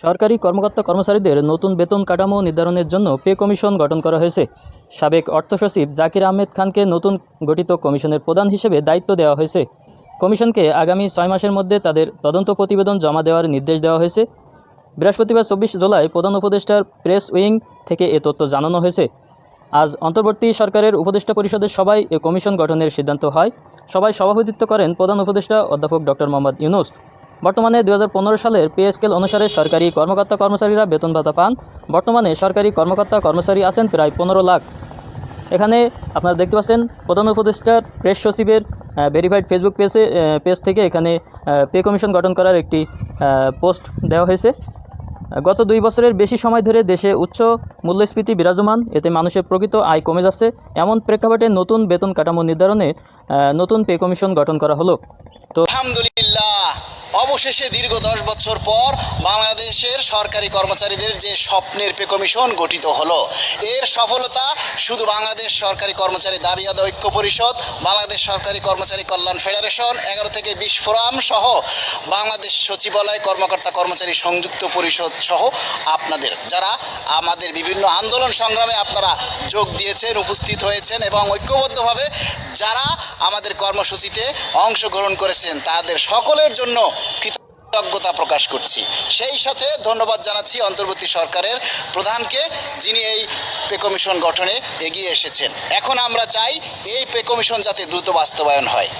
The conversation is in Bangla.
সরকারি কর্মকর্তা কর্মচারীদের নতুন বেতন কাঠামো নির্ধারণের জন্য পে কমিশন গঠন করা হয়েছে। সাবেক অর্থ সচিব জাকির আহমেদ খানকে নতুন গঠিত কমিশনের প্রধান হিসেবে দায়িত্ব দেওয়া হয়েছে। কমিশনকে আগামী ছয় মাসের মধ্যে তাদের তদন্ত প্রতিবেদন জমা দেওয়ার নির্দেশ দেওয়া হয়েছে। বৃহস্পতিবার চব্বিশ জুলাই প্রধান উপদেষ্টার প্রেস উইং থেকে এ তথ্য জানানো হয়েছে। আজ অন্তর্বর্তী সরকারের উপদেষ্টা পরিষদের সভায় এ কমিশন গঠনের সিদ্ধান্ত হয়। সবাই সভাপতিত্ব করেন প্রধান উপদেষ্টা অধ্যাপক ডক্টর মোহাম্মদ ইউনুস। বর্তমানে দু হাজার পনেরো সালের পে স্কেল অনুসারে সরকারি কর্মকর্তা কর্মচারীরা বেতন ভাতা পান। বর্তমানে সরকারি কর্মকর্তা কর্মচারী আছেন প্রায় পনেরো লাখ। এখানে আপনারা দেখতে পাচ্ছেন, প্রধান উপদেষ্টার প্রেস সচিবের ভেরিফাইড ফেসবুক পেজে পেজ থেকে এখানে পে কমিশন গঠন করার একটি পোস্ট দেওয়া হয়েছে। গত দুই বছরের বেশি সময় ধরে দেশে উচ্চ মূল্যস্ফীতি বিরাজমান, এতে মানুষের প্রকৃত আয় কমে যাচ্ছে। এমন প্রেক্ষাপটে নতুন বেতন কাঠামো নির্ধারণে নতুন পে কমিশন গঠন করা হলো। তো অবশেষে দীর্ঘ দশ বছর পর বাংলাদেশের সরকারি কর্মচারীদের যে স্বপ্নের পে কমিশন গঠিত হলো, এর সফলতা শুধু বাংলাদেশ সরকারি কর্মচারী দাবি আদায় ঐক্য পরিষদ, বাংলাদেশ সরকারি কর্মচারী কল্যাণ ফেডারেশন, এগারো থেকে বিশ ফোরাম সহ বাংলাদেশ সচিবালয় কর্মকর্তা কর্মচারী সংযুক্ত পরিষদ সহ আপনাদের, যারা আমাদের বিভিন্ন আন্দোলন সংগ্রামে আপনারা যোগ দিয়েছেন, উপস্থিত হয়েছেন এবং ঐক্যবদ্ধভাবে যারা আমাদের কর্মসূচিতে অংশগ্রহণ করেছেন, তাদের সকলের জন্য কৃতজ্ঞতা প্রকাশ করছি। সেই সাথে ধন্যবাদ জানাচ্ছি অন্তর্বর্তী সরকারের প্রধানকে, যিনি এই পে কমিশন গঠনে এগিয়ে এসেছেন। এখন আমরা চাই এই পে কমিশন যাতে দ্রুত বাস্তবায়ন হয়।